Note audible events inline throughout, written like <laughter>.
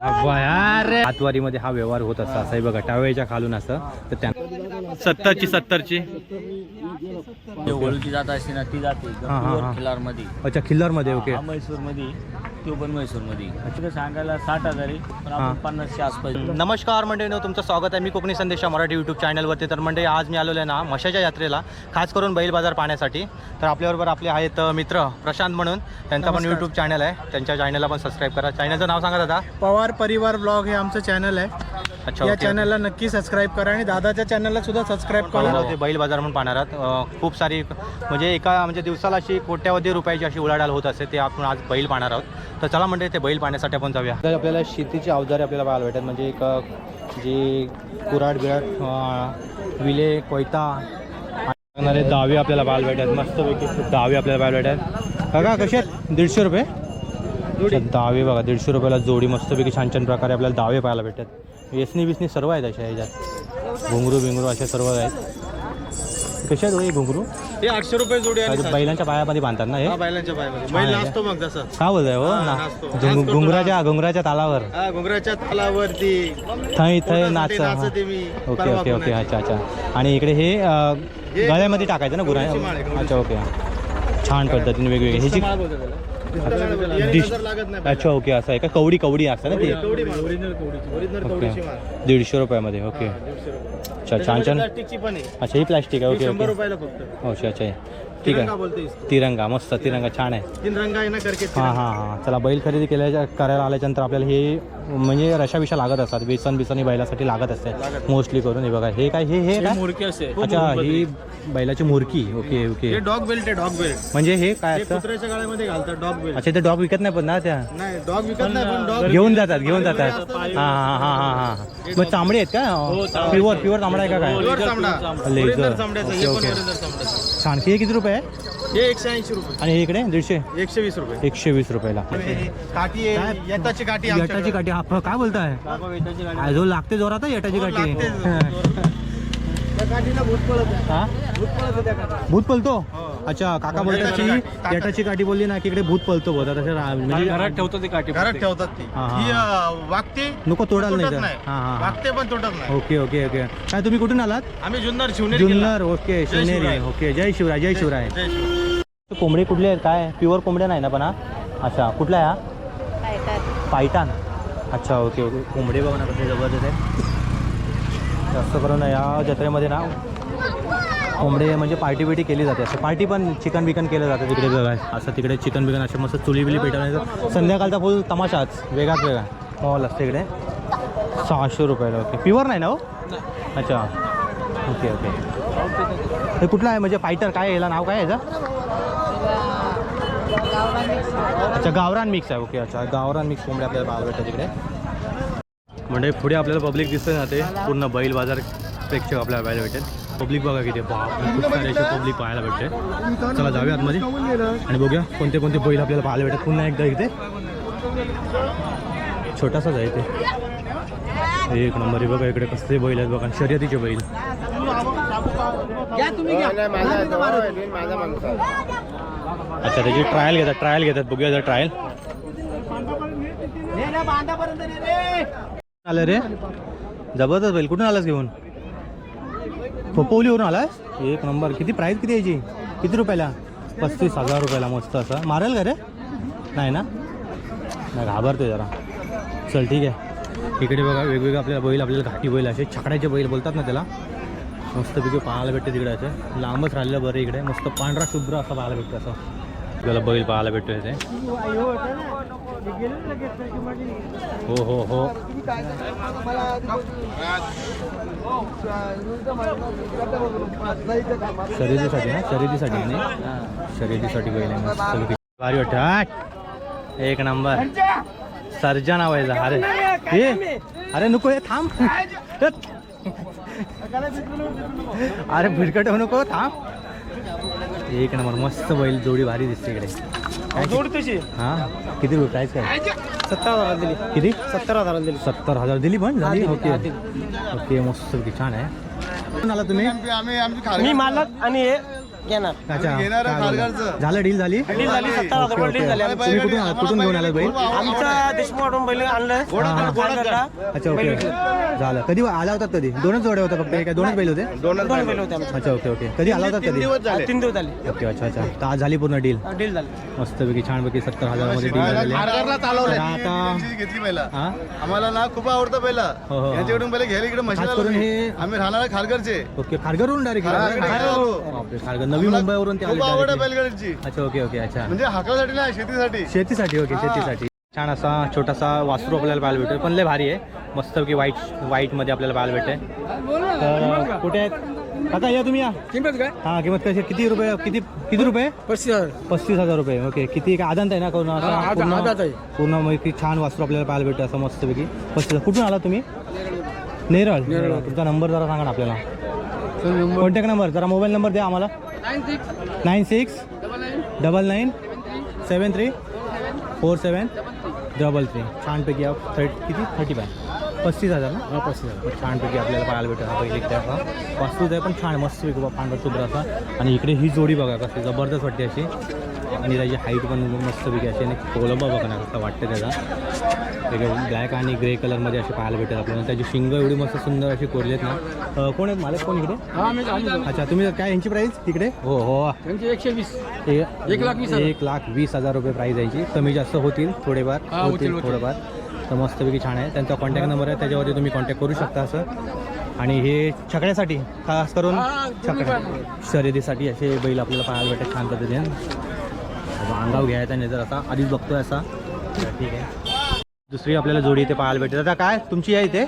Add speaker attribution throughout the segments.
Speaker 1: अरे हातवारीमध्ये हा व्यवहार होत असता. असं आहे बघा टावेच्या खालून असं तर त्या सत्तरची सत्तरची.
Speaker 2: ओळखी जात असते ना ती जाते. खिलारमध्ये
Speaker 1: अच्छा खिल्लारमध्ये ओके.
Speaker 2: म्हैसूरमध्ये तो पण म्हैसूरमध्ये तिथे सांगायला साठ हजार आहे पण
Speaker 1: हा.
Speaker 2: आपण पन्नासच्या आसपास
Speaker 1: नमस्कार मंडळीनो तुमचं स्वागत आहे मी कोकणी संदेशा मराठी यूट्यूब चॅनलवरती तर मंडळी आज मी आलेलो आहे ना मशाच्या यात्रेला खास करून बैल बाजार पाहण्यासाठी. तर आपल्याबरोबर आपले आहेत अ, मित्र प्रशांत म्हणून. त्यांचा पण
Speaker 3: नमस्कार.
Speaker 1: यूट्यूब चॅनल आहे. त्यांच्या चॅनलला पण सबस्क्राईब करा. चॅनलचं नाव सांगा दादा.
Speaker 3: पवार परिवार ब्लॉग हे आमचं चॅनल आहे.
Speaker 1: अच्छा
Speaker 3: या. चॅनलला नक्की सबस्क्राईब करा आणि दादाच्या चॅनलला सुद्धा सबस्क्राईब करा.
Speaker 1: हो, ते बैल बाजार म्हणून पाहणार आहात. खूप सारी म्हणजे एका म्हणजे दिवसाला अशी कोट्यावधी रुपयाची अशी उलाढाल होत असते ते आपण आज बैल पाहणार आहोत. तर चला म्हणजे ते बैल पाहण्यासाठी आपण जाऊया. तर आपल्याला शेतीची अवजारे आपल्याला पाहायला भेटतात म्हणजे एक जे कुराड बिराड अ, विले कोयता लागणारे दावे आपल्याला पाहायला भेटतात. मस्तपैकी दावे आपल्याला पाहायला भेटतात. काका कसे आहेत? दीडशे रुपये? दावे बघा दीडशे रुपयाला जोडी मस्तपैकी छान छान प्रकारे आपल्याला दावे पाहायला भेटतात. वेसनी बिसनी सर्व आहेत अशा ह्याच्यात. घुंगरू बिंगरू असे सर्व आहेत. कशा आहेत हो घुंगरू?
Speaker 3: हे आठशे रुपये जोडी
Speaker 1: बैलांच्या पायामध्ये बांधतात ना हे?
Speaker 3: बैलांच्या पायामध्ये. बैल मग
Speaker 1: बोलताय हो? ना. घुंगराच्या घुंगराच्या तालावर.
Speaker 3: घुंगराच्या तालावरती.
Speaker 1: थंय थंय नाच ओके ओके ओके. अच्छा अच्छा. आणि इकडे हे गळ्यामध्ये टाकायचं ना गुरा अच्छा ओके. छान पद्धतीने वेगवेगळे. ह्याची डिश
Speaker 3: नजर लागत नाही
Speaker 1: अच्छा ओके असं आहे का? कवडी कवडी असतं ना ती? ओके. दीडशे रुपयामध्ये ओके. अच्छा छान छान.
Speaker 3: प्लास्टिकची पण आहे.
Speaker 1: अच्छा ही प्लास्टिक आहे ओके ओके.
Speaker 3: रुपयाला फक्त.
Speaker 1: अच्छा अच्छा ठीक
Speaker 3: तिरंगा
Speaker 1: आहे
Speaker 3: बोलते इसको.
Speaker 1: तिरंगा मस्त तिरंगा छान आहे.
Speaker 3: तीन रंग आहे ना करके
Speaker 1: हां हां हां. चला बैल खरेदी केल्याच्या करायला आल्याच्यानंतर आपल्याला हे म्हणजे रशाविषा लागत असतात. बेसन बिसन ही बैलासाठी लागत असते. मोस्टली करून हे बघा. हे काय हे हे काय?
Speaker 2: मुरकी असते
Speaker 1: अच्छा ही बैलाची मुरकी. Okay okay.
Speaker 3: हे डॉग बेल्ट आहे डॉग बेल्ट.
Speaker 1: म्हणजे हे काय
Speaker 3: हे
Speaker 1: असतं?
Speaker 3: कुत्र्याच्या गाळ्यामध्ये घालतात डॉग बेल्ट.
Speaker 1: अच्छा ते डॉग विकत नाही पण ना त्या?
Speaker 3: नाही डॉग विकत नाही पण डॉग
Speaker 1: घेऊन जातात घेऊन जातात. हां हां हां हां हां. मग चांबडी आहेत का? प्युअर प्युअर चांबडा आहे का काय?
Speaker 3: चामडा.
Speaker 1: लेझर.
Speaker 3: हे
Speaker 1: ओके,
Speaker 3: पण
Speaker 1: ओके. हे किती रुपये आहे
Speaker 3: हे एकशे ऐंशी रुपये.
Speaker 1: आणि हे इकडे दीडशे?
Speaker 3: एकशे वीस रुपये.
Speaker 1: एकशे वीस रुपयाला.
Speaker 3: हे काठी आहे येताची काठी
Speaker 1: येटाची. काठी. हा काय बोलताय? काय जो लागते जोरात आहे येटाची
Speaker 3: हो,
Speaker 1: काठी.
Speaker 3: लागते. <laughs>
Speaker 1: हा?
Speaker 3: भूत पळत आहे त्या काठीला.
Speaker 1: भूत पलतो
Speaker 3: हो.
Speaker 1: अच्छा काका बोलतात
Speaker 3: येटाची
Speaker 1: की
Speaker 3: काठी.
Speaker 1: येटाची काठी बोलली ना की इकडे भूत पलतो बोलतात तसे रा- म्हणजे
Speaker 2: घरात ठेवतो ते काठी
Speaker 3: घरात ठेवतात ती.
Speaker 1: हा, हा,
Speaker 3: ही
Speaker 1: हा.
Speaker 3: अं, वागते
Speaker 1: नको तोडाल नाही
Speaker 3: तुटत
Speaker 1: तर
Speaker 3: नाही.
Speaker 1: हा हा हा.
Speaker 3: वागते पण तुटत नाही.
Speaker 1: Okay okay okay. काय तुम्ही कुठून आलात?
Speaker 3: आम्ही जुन्नर शिवनेरी किल्ला.
Speaker 1: जुन्नर ओके शिवनेरी.
Speaker 3: शिवराय.
Speaker 1: ओके जय शिवराय जय शिवराय.
Speaker 3: जय शिवराय.
Speaker 1: कोंबडे कुठले आहेत? काय? प्युअर कोंबड्या नाही ना पण हा? अच्छा कुठला आहे हा? पायतान अच्छा ओके ओके. कोंबडे बघा ना कसे जबरदस्त आहे जास्त करून या जत्रेमध्ये ना कोंबडे म्हणजे पार्टी बिटी केली जाते. असं पार्टी पण चिकन बिकन केलं जातं तिकडे बघा. असं तिकडे चिकन बिकन असे मस्त चुली बिली पेटवण्याचं. संध्याकाळचा फुल तमाशाच वेगळाच वेगळा. मॉल असते इकडे. सहाशे रुपयाला ओके. प्युअर नाही ना हो? अच्छा. Okay okay. हे कुठलं आहे? म्हणजे फायटर काय याला नाव काय आहे याचं? अच्छा गावरान मिक्स आहे. ओके अच्छा. गावरान मिक्स कोंबडे आपल्याला पाहायला भेटतात तिकडे म्हणजे पुढे आपल्याला पब्लिक दिसतं ना ते पूर्ण बैल बाजार प्रेक्षक आपल्याला पाहायला भेटेल. पब्लिक बघा किती खूप सारे असे पब्लिक पाहायला भेटते. चला जाऊया आतमध्ये. आणि बघूया कोणते कोणते बैल आपल्याला पाहायला भेटतात पुन्हा एकदा इथे. छोटासाच आहे इथे. एक नंबर आहे बघा इकडे कसले बैल आहेत बघा. शर्यतीचे बैल. अच्छा त्याची ट्रायल घेतात ट्रायल घेतात. बघूया जर ट्रायल आलं रे? जबरदस्त बैल. कुठून आलास घेऊन? खोपोलीवरून आलास? एक नंबर. किती प्राईस किती यायची? किती रुपयाला? पस्तीस हजार रुपयाला मस्त असं. मारेल का रे? नाही ना? नाही घाबरते जरा. चल ठीक आहे. इकडे बघा वेगवेगळे आपल्याला बैल आपल्याला घाटी बैल असे छकड्याचे बैल बोलतात ना त्याला. मस्तपैकी पाहायला भेटते तिकडे असं. लांबच राहिलेलं बरं इकडे. मस्त पांढरा शुभ्र असं पाहायला भेटतं असं. आपल्याला बैल पाहायला भेटतो इथे. हो हो हो. शर्यतीसाठी ना? शर्यतीसाठी ना शर्यतीसाठी बैल आहे मस्त भारी वाटतं. एक नंबर. सर्जा नाव आहे. अरे. हे अरे नको हे थांब. अरे भिडकट नको थांब. एक नंबर मस्त बैल जोडी भारी दिसते इकडे. हा? किती रुपये प्राईस काय?
Speaker 3: सत्तर हजार दिली.
Speaker 1: किती?
Speaker 3: सत्तर हजार दिली.
Speaker 1: सत्तर हजार दिली पण झाली? ओके. ओके मस्त की छान आहे. कुठून आला तुम्ही
Speaker 3: मी मालक आणि हे
Speaker 4: घेणार.
Speaker 1: अच्छा. काय झालं डील झाली?
Speaker 4: डील झाली. सत्तर हजार रुपये डील झाली. आमची.
Speaker 1: तुम्ही कुठून घेऊन आलात बैल
Speaker 4: आमचा देशमुख बैल आणलं.
Speaker 1: हा, हा.
Speaker 4: खानदानला.
Speaker 1: अच्छा ओके. झालं. कधी आला होतात कधी? दोनच जोडे होते फक्त? हे काय दोनच बैल होते?
Speaker 4: दोन बैल होते आमचे.
Speaker 1: अच्छा ओके ओके. कधी आला होतात कधी?
Speaker 4: हा, तीन दिवस झाले.
Speaker 1: ओके अच्छा अच्छा. तर आज झाली पूर्ण डील
Speaker 4: डील झाली.
Speaker 1: मस्तपैकी छानपैकी सत्तर हजारामध्ये डील झालेली आहे.
Speaker 5: खारघरला चालवलंय.
Speaker 1: तर आता
Speaker 5: घेतली पहिला.
Speaker 1: हा?
Speaker 5: आम्हाला ना खूप आवडतं पहिला.
Speaker 1: हो, हो.
Speaker 5: यांच्याकडून पहिले घ्यायला इकडे
Speaker 1: खास करून हे-
Speaker 5: आम्ही राहणार खारघरचे.
Speaker 1: ओके खारघरवरून डायरेक्ट
Speaker 5: हा, आलो.
Speaker 1: खारघर नवी मुंबईवरून ते आले
Speaker 5: खूप आवड आहे
Speaker 1: direct.
Speaker 5: बैलगाडीची.
Speaker 1: अच्छा ओके ओके अच्छा.
Speaker 5: म्हणजे हाकलासाठी नाही शेतीसाठी.
Speaker 1: शेतीसाठी ओके शेतीसाठी. छान असा छोटासा वासरू आपल्याला पाहायला भेटेल पण लय भारी आहे. मस्तपैकी व्हाईट व्हाईटमध्ये आपल्याला पाहायला भेटते तर कुठे आहेत? काका या तुम्ही या.
Speaker 4: किंमत काय?
Speaker 1: हां किंमत कशी किती रुपये किती किती रुपये?
Speaker 4: पस्तीस हजार.
Speaker 1: पस्तीस हजार रुपये ओके. किती काय आदांत आहे ना करून असं
Speaker 4: हा, आदा-
Speaker 1: पूर्ण-
Speaker 4: आदात आहे.
Speaker 1: पूर्ण मग किती छान वासरू आपल्याला पाहायला भेटतं असं मस्तपैकी पस्तीस कुठून आला तुम्ही? नेरळ. तुमचा नंबर जरा सांगा ना आपल्याला. कॉन्टॅक्ट नंबर जरा मोबाईल नंबर द्या आम्हाला. Nine six double nine seven three four seven double three छानपैकी आप थर्ट किती? थर्टी फाय पस्तीस हजार ना? हा पस्तीस हजार. छानपैकी आपल्याला पाहायला भेटत हा पहिले त्या असा. वास्तूच आहे पण छान मस्तपैकी बा पांढरा शुभ्र असा. आणि इकडे ही जोडी बघा कशी जबरदस्त वाटते अशी. आणि त्याची हाईट पण मस्तपैकी अशी आणि कोलंबा बघा ना कसं वाटतं त्याचा वेगळं ब्लॅक आणि ग्रे कलरमध्ये असे पाहायला भेटतात आपल्याला. त्याची शिंग एवढी मस्त सुंदर अशी कोरलेत ना. अं, कोण आहेत? मालक कोण इकडे? अच्छा तुम्ही काय यांची प्राईस तिकडे? हो हो.
Speaker 4: एकशे वीस.
Speaker 1: एक
Speaker 4: लाख वीस.
Speaker 1: एक लाख वीस हजार रुपये प्राईज यायची कमी जास्त होतील थोडेफार.
Speaker 4: होतील.
Speaker 1: थोडंफार. तर मस्तपैकी छान आहे. त्यांचा कॉन्टॅक्ट नंबर आहे. त्याच्यावरती तुम्ही कॉन्टॅक्ट करू शकता असं. आणि हे छकड्यासाठी खास करून छकड्या. शर्यतीसाठी असे बैल आपल्याला पाहायला भेटतात छान पद्धतीने. अंगाव घ्यायचा नाही तर असा आधीच बघतोय असा. ठीक आहे. दुसरी आपल्याला जोडी इथे पाहायला भेटते. आता काय? तुमची आहे इथे?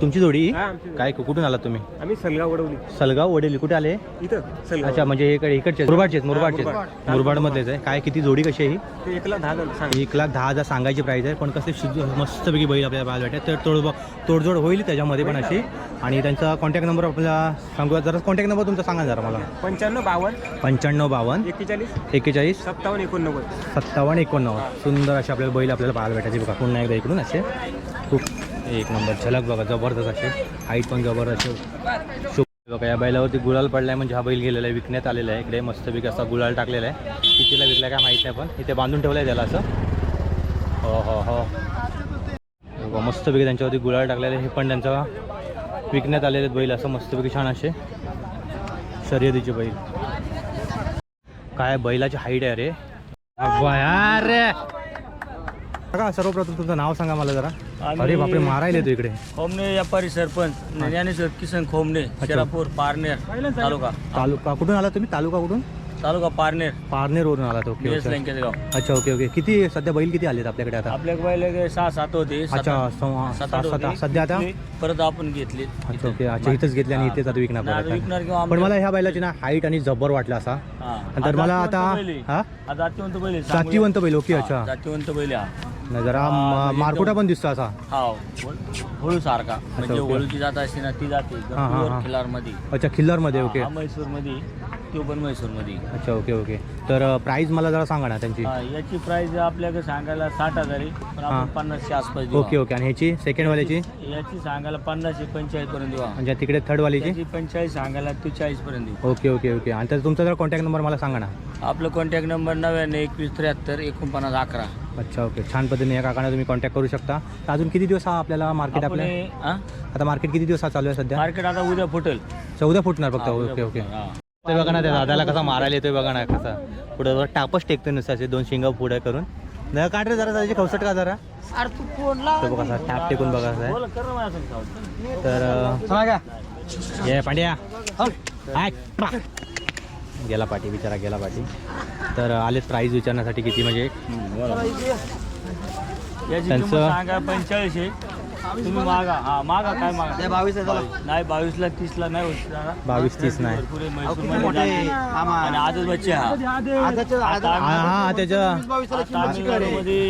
Speaker 1: तुमची जोडी? ही? काय कुठून आलात तुम्ही?
Speaker 4: आम्ही सलगाव वडवली.
Speaker 1: सलगाव वडेली कुठे आले?
Speaker 4: इथं
Speaker 1: अच्छा म्हणजे इकडे इकडचे. मुरबाडचे मुरबाडचे
Speaker 4: मुरबाड.
Speaker 1: मुरबाडमधलेच आहे. काय किती जोडी कशी आहे ही?
Speaker 4: ते एकला दहा सांग
Speaker 1: एक लाख दहा हजार सांगायची प्राईस आहे पण कसे शुद्ध मस्तपैकी बैल आपल्याला पाहायला भेटते तर तोड तोडजोड होईल त्याच्यामध्ये पण अशी. आणि त्यांचा कॉन्टॅक्ट नंबर आपल्याला सांगूया जरा कॉन्टॅक्ट नंबर तुमचा सांगा जरा मला.
Speaker 4: पंच्याण्णव बावन्न.
Speaker 1: पंच्याण्णव बावन्न.
Speaker 4: एक्केचाळीस.
Speaker 1: एक्केचाळीस.
Speaker 4: सत्तावन्न एकोणनव्वद.
Speaker 1: सत्तावन्न एकोणनव्वद. सुंदर असे आपल्याला बैल आपल्याला पाहायला भेटायचे बघा. पुन्हा एकदा इकडून असे. एक नंबर झलक बघा जबरदस्त असे हाईट पण जबरदस्त. शुभ बघा या बैलावरती गुलाल पडलाय म्हणजे हा बैल गेलेला आहे विकण्यात आलेला आहे. इकडे मस्तपैकी असा गुलाल टाकलेला आहे. कितीला विकला काय माहीत नाही पण इथे बांधून ठेवलं आहे त्याला असं. हो हो हो. मस्तपैकी त्यांच्यावरती गुलाल टाकलेले हे पण त्यांचा विकण्यात आलेले बैल असं मस्तपैकी छान असे शर्यतीचे बैल. काय बैलाची हाईट आहे रे. अरे! बघा सर्वप्रथम तुमचं नाव सांगा मला जरा. अरे बापरे मारायला येतो इकडे.
Speaker 2: खोमणे व्यापारी सरपंच ज्ञानेश्वर किसन खोमणे शेरापूर पारनेर तालुका.
Speaker 1: तालुका कुठून आला तुम्ही? तालुका कुठून?
Speaker 2: तालुका पारनेर.
Speaker 1: पारनेरवरून आलात ओके
Speaker 2: निलेश
Speaker 1: ओके.
Speaker 2: गाव.
Speaker 1: अच्छा ओके ओके. किती सध्या बैल किती आलेत आपल्याकडे आता?
Speaker 2: आपल्या पहिले सहा सात होते. सात-
Speaker 1: अच्छा
Speaker 2: सात आठ होते.
Speaker 1: सध्या आता?
Speaker 2: परत आपण घेतले.
Speaker 1: अच्छा ओके. अच्छा इथंच घेतले आणि इथेच आता विकणार परत
Speaker 2: विकणार किंवा
Speaker 1: पण मला ह्या बैलाची ना हाईट आणि जबर वाटला असा.
Speaker 2: हा.
Speaker 1: आणि तर मला आता
Speaker 2: बैल.
Speaker 1: हा?
Speaker 2: जातीवंत बैल आहे.
Speaker 1: जातीवंत बैल ओके
Speaker 2: हा,
Speaker 1: अच्छा.
Speaker 2: जातीवंत बैल आहे हा.
Speaker 1: नाही, जरा म-
Speaker 2: म्हणजे
Speaker 1: मारकुटा पण दिसतो असा.
Speaker 2: हा होळू सारखा म्हणजे
Speaker 1: ओके.
Speaker 2: होळूची जात असते ना ती जाते
Speaker 1: हा, हा, हा.
Speaker 2: खिलारमध्ये
Speaker 1: अच्छा खिल्लारमध्ये ओके.
Speaker 2: म्हैसूरमध्ये तो पण म्हैसूरमध्ये
Speaker 1: अच्छा ओके ओके. तर प्राईस मला जरा सांगा ना त्यांची.
Speaker 2: याची प्राइस आपल्याकडे सांगायला साठ हजार आहे पण
Speaker 1: हा.
Speaker 2: आपण पन्नासच्या आसपास देऊ.
Speaker 1: Okay okay. आणि ह्याची सेकंड वाल्याची
Speaker 2: याची सांगायला पन्नास पंचेचाळीस पर्यंत देऊ.
Speaker 1: म्हणजे तिकडे थर्ड वालीची?
Speaker 2: त्याची पंचेचाळीस सांगायला तू चाळीस पर्यंत देऊ.
Speaker 1: Okay okay okay. आणि तर तुमचा जरा कॉन्टॅक्ट नंबर मला सांगा ना.
Speaker 2: आपलं कॉन्टॅक्ट नंबर नव्याण्णव एकवीस त्र्याहत्तर एकोणपन्नास अकरा.
Speaker 1: अच्छा ओके छान पद्धतीने या काकांना तुम्ही कॉन्टॅक्ट करू शकता. तर अजून किती दिवस हा आपल्याला मार्केट आपल्या? आता मार्केट किती दिवस हा चालू आहे सध्या?
Speaker 2: मार्केट आता उद्या फुटेल.
Speaker 1: चौदा फुटणार फक्त
Speaker 2: हा,
Speaker 1: ओके ओके. ते बघा ना त्या दादाला कसा मारायला येतोय बघा ना कसा. पुढे जरा टापच टेकतो नुसतं असे दोन शिंगा पुढे करून. काढ रे जरा त्याची खवसट का जरा?
Speaker 4: अरे तू फोडला
Speaker 1: तो बघा असा टाप टेकून बघा असं. आहे.
Speaker 2: संग.
Speaker 1: तर अं, पांड्या. पा. गेला पाठी बिचारा गेला पाठी. तर आलेत प्राईज विचारण्यासाठी किती म्हणजे?
Speaker 2: याची
Speaker 1: त्यांचं-
Speaker 2: सांगा पंचेचाळीस आहे. तुम्ही मागा. हा मागा काय मागा?
Speaker 4: बावीस
Speaker 2: नाही बावीस ला तीस ला नाही होत.
Speaker 1: बावीस तीस नाही.
Speaker 2: भरपूर आहे, म्हैसूरमध्ये जाते. आणि आजच बच्चे हा.
Speaker 1: हा हा त्याच्या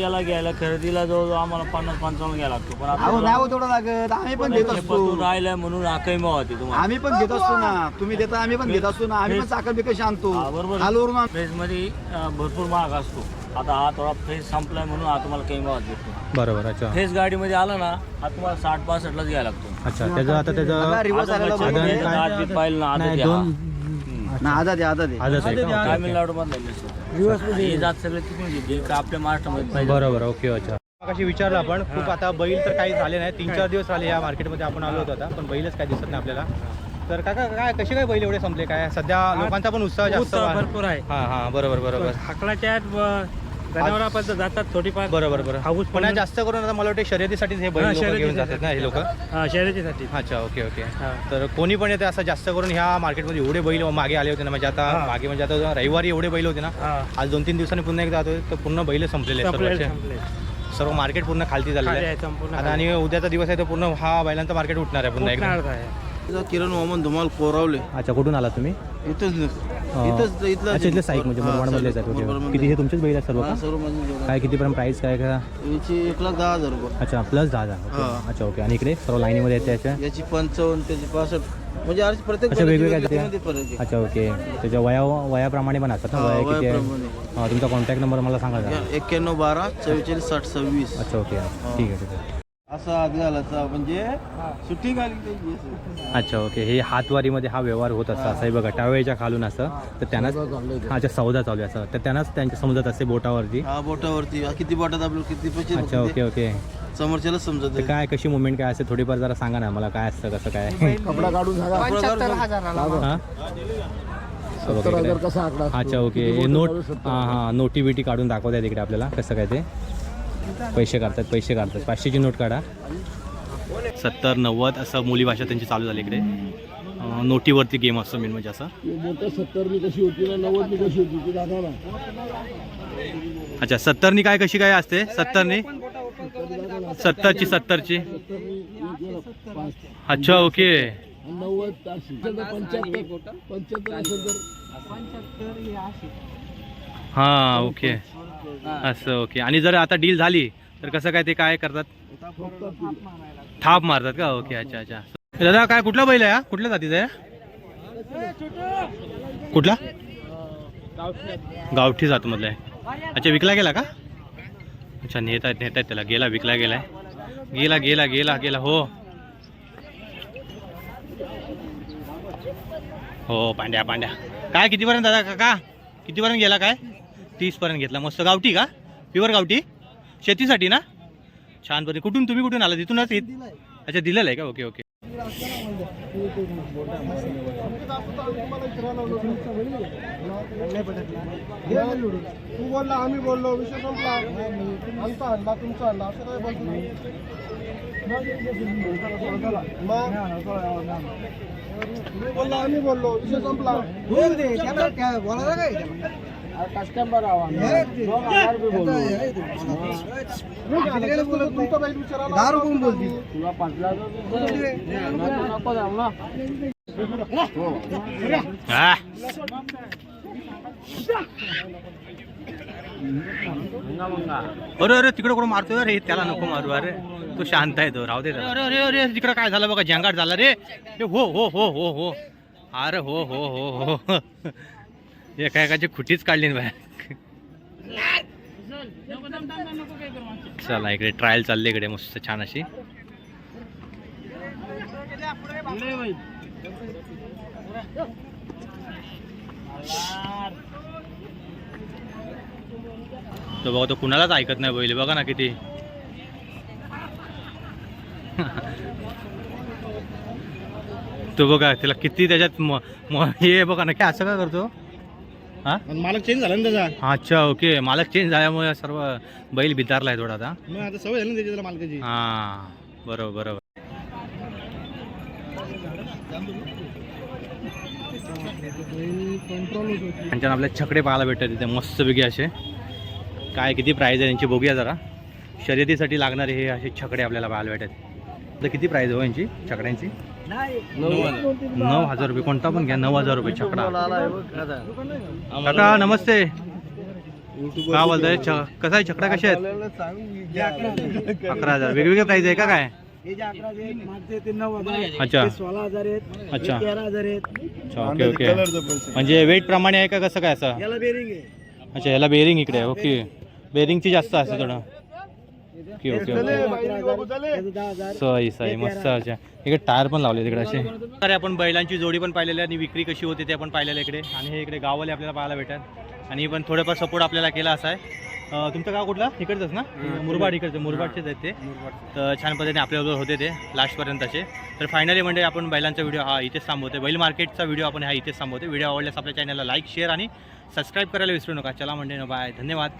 Speaker 2: याला घ्यायला खरेदीला जवळ आम्हाला पन्नास पंचावन्न घ्यायला लागतो. पण आता
Speaker 6: तेवढं लागत. आम्ही पण घेत असतो.
Speaker 2: राहिलाय म्हणून हा कमी होते तुम्हाला.
Speaker 6: आम्ही पण घेत असतो ना. तुम्ही देता आम्ही पण घेत असतो ना. आम्ही पण साखर बिकशी आणतो
Speaker 2: हा, बरोबर.
Speaker 6: हालवरून आण-
Speaker 2: फ्रेशमध्ये अं, भरपूर महाग असतो. आता हा थोडा फ्रेश संपलाय म्हणून हा तुम्हाला कमी भावात भेटतो
Speaker 1: बरोबर अच्छा.
Speaker 2: फ्रेश गाडीमध्ये आला ना हा तुम्हाला साठ पासष्टलाच घ्यायला लागतो.
Speaker 1: अच्छा त्याचं आता त्याचं
Speaker 6: रिवर्स आलेला
Speaker 1: काय-
Speaker 2: पाहिलं ना
Speaker 1: नाही
Speaker 2: आजच
Speaker 1: दोन
Speaker 2: हा.
Speaker 6: ना आझाद आहे आझाद आहे.
Speaker 1: आजच आहे का? Okay, okay.
Speaker 2: तामिळनाडू मधला जात सगळे तिकडून आपल्या महाराष्ट्रामध्ये पाहिजे.
Speaker 1: बरोबर ओके अच्छा. कशी विचारलं आपण खूप आता बैल तर काही झाले नाही तीन चार दिवस झाले या मार्केटमध्ये आपण आलो होतो आता पण बैलच काय दिसत नाही आपल्याला. तर काका काय कसे काय बैल एवढे संपले काय सध्या लोकांचा पण उत्साह जास्त
Speaker 2: उत्साह भरपूर आहे
Speaker 1: हा हा बरोबर बरोबर
Speaker 2: हाकलाच्या जनावरापर्यंत जातात थोडीफार
Speaker 1: बरोबर बरोबर
Speaker 2: हाऊस
Speaker 1: पण जास्त करून आता मला वाटतं शर्यतीसाठीच हे बैल
Speaker 2: हा,
Speaker 1: लोकं घेऊन
Speaker 2: शर्यतीसाठी.
Speaker 1: जातात ना हे लोक
Speaker 2: शर्यतीसाठी
Speaker 1: अच्छा ओके ओके
Speaker 2: हा.
Speaker 1: तर कोणी पण येते असं जास्त करून ह्या मार्केटमध्ये एवढे बैल मागे आले होते ना म्हणजे आता
Speaker 2: हा.
Speaker 1: मागे म्हणजे आता रविवारी एवढे बैल होते ना
Speaker 2: हा.
Speaker 1: आज दोन तीन दिवसांनी पुन्हा एकदा जातोय तर पूर्ण बैल संपलेले आहेत
Speaker 2: संपले
Speaker 1: सर्वचे.
Speaker 2: संपले
Speaker 1: सर्व मार्केट पूर्ण खालती झालेलं
Speaker 2: खाली
Speaker 1: आहे
Speaker 2: आहे, संपूर्ण
Speaker 1: आता
Speaker 2: खाली.
Speaker 1: आणि उद्याचा दिवस आहे तर पूर्ण हा बैलांचा मार्केट उठणार आहे पुन्हा एकदा
Speaker 2: आहे.
Speaker 6: किरण मोहम्मद धुमाल कोरावले.
Speaker 1: अच्छा कुठून आला तुम्ही?
Speaker 6: इथंच इथंच इथलं
Speaker 1: अच्छा इथले साईक म्हणजे. किती हे तुमचेच बैल आहेत सर्व का. काय कितीपर्यंत प्राईस काय का?
Speaker 6: याची एक लाख दहा हजार रुपये.
Speaker 1: अच्छा प्लस दहा हजार. ओके. अच्छा ओके आणि इकडे सर्व लाईनीमध्ये येते याच्या
Speaker 6: याची पंचावन्न त्याची पासष्ट. म्हणजे आज प्रत्येक
Speaker 1: अच्छा, वेगवेगळ्या जाती?
Speaker 6: आहे. फरक.
Speaker 1: अच्छा ओके त्याच्या वया वयाप्रमाणे पण असतात ना? वय किती आहे. हा, तुमचा कॉन्टॅक्ट नंबर मला सांगा जरा.
Speaker 6: एक्क्याण्णव बारा चव्वेचाळीस साठ सव्वीस.
Speaker 1: अच्छा ओके ठीक आहे ठीक आहे.
Speaker 6: असा घालायचा म्हणजे त्याची असं.
Speaker 1: अच्छा ओके हे हातवारीमध्ये हा व्यवहार होत असतो. असंही बघा टावेच्या खालून असं. तर त्यांनाच हा अच्छा सौदा चालू आहे असं. तर त्यांनाच त्यांच्या समजत असते बोटावरती.
Speaker 6: हा बोटावरती. हा किती बोटात आपलं किती पैसे
Speaker 1: अच्छा ओके ओके
Speaker 6: ते समोरच्याला समजत
Speaker 1: तर काय कशी मुवमेंट काय असते? थोडीफार जरा सांगा ना मला काय असतं कसं काय. <laughs>
Speaker 6: कपडा काढून सांगा.
Speaker 1: हा? अच्छा ओके हे नोट हां हां नोटी बिटी काढून दाखवतात इकडे आपल्याला कसं काय ते. पैसे काढतात पैसे काढतात. पाचशेची नोट काढा. सत्तर नव्वद असं मुली भाषा त्यांची चालू झाली इकडे. नोटीवरती गेम असतो मेन म्हणजे असं. अच्छा सत्तरनी काय कशी काय असते? सत्तरनी? सत्तरची सत्तरची. अच्छा ओके. हां ओके. असं ओके आणि जर आता डील झाली तर कसं काय ते काय करतात? थाप मारतात का? ओके अच्छा अच्छा. दादा काय कुठला बैल आहे हा? कुठल्या जातीचा आहे? कुठला? गावठी जातमधला आहे. अच्छा विकला गेला का? अच्छा नेत आहेत नेत आहेत त्याला. गेला विकला गेलाय. गेला गेला गेला गेला हो. हो पांड्या पांड्या. काय कितीपर्यंत दादा काका? कितीपर्यंत गेला काय? तीसपर्यंत घेतला. मस्त गावठी का? प्युअर गावठी? शेतीसाठी ना? छानपणे कुठून तुम्ही कुठून आला तिथूनच येत अच्छा दिलेलं आहे का? ओके ओके
Speaker 3: तू बोलला आम्ही बोललो विषय संपला. आमचा आणला तुमचा आणला असं काय? बोलतो बोलला आम्ही बोललो विषय संपला बैल विचारायला दहा रुपये बोलती.
Speaker 1: हा. अरे अरे तिकडे कुठं मारतोय? रे त्याला नको मारू. अरे तो शांत आहे तो. राहू दे. अरे अरे अरे तिकडं काय झालं बघा? जंगाट झाला रे. हो हो हो हो हो. अरे हो हो हो हो. एका एकाची खुटीच काढली ना बाहेर. चला इकडे ट्रायल चालली इकडे मस्त छान अशी. तो बघा तो कुणालाच ऐकत नाही बैल. बघा ना किती. तो बघा त्याला किती त्याच्यात म- म- हे बघा ना काय असं का करतो? हा?
Speaker 3: मालक चेंज झाला ना त्याचा?
Speaker 1: अच्छा ओके मालक चेंज झाल्यामुळे सर्व बैल भितारला आहे थोडा आता.
Speaker 3: मग आता सवय झाली ना त्याच्या मालकाची.
Speaker 1: हा बरोबर बरोबर. त्यांच्या आपल्या छकडे पाहायला भेटतात तिथे मस्तपैकी असे. काय किती प्राईज आहे यांची बघूया जरा. शर्यतीसाठी लागणारे हे असे छकडे आपल्याला पाहायला भेटतात. तर किती प्राईज हो यांची? छकड्यांची? नऊ हजार. रुपये. कोणता पण घ्या नऊ हजार रुपये छकडा. काका नमस्ते. काय बोलताय? छ- कसा आहे? छकडा कशा आहेत? अकरा हजार. वेगवेगळे प्राईज आहे का काय? अच्छा.
Speaker 2: सोळा हजार आहेत.
Speaker 1: अच्छा. ओके ओके म्हणजे वेट प्रमाणे आहे का कसं काय असं?
Speaker 2: याला बेरिंग आहे.
Speaker 1: अच्छा याला बेरिंग इकडे आहे. ओके बेरिंगची जास्त असते थोडं. Okay okay okay. सही सही मस्त अशा. इकडे टायर पण लावले तिकडे असे. अरे आपण बैलांची जोडी पण पाहिलेली आणि विक्री कशी होते ते आपण पाहिलेलं इकडे. आणि हे इकडे गावाले आपल्याला पाहायला भेटतात. आणि पण थोडंफार सपोर्ट आपल्याला केला असा आहे. तुमचं गाव कुठलं? इकडचंच ना? मुरबाड. इकडचं. मुरबाडचेच आहेत ते. तर छान पद्धतीने आपल्याबरोबर होते ते लास्टपर्यंतचे. तर फायनली म्हणजे आपण बैलांचा व्हिडिओ हा इथेच थांबवते बैल मार्केटचा व्हिडिओ आपण हा इथेच थांबवते व्हिडिओ आवडल्यास आपल्या चॅनलला लाईक शेअर आणि सबस्क्राईब करायला विसरू नका. चला म्हणजे बाय धन्यवाद.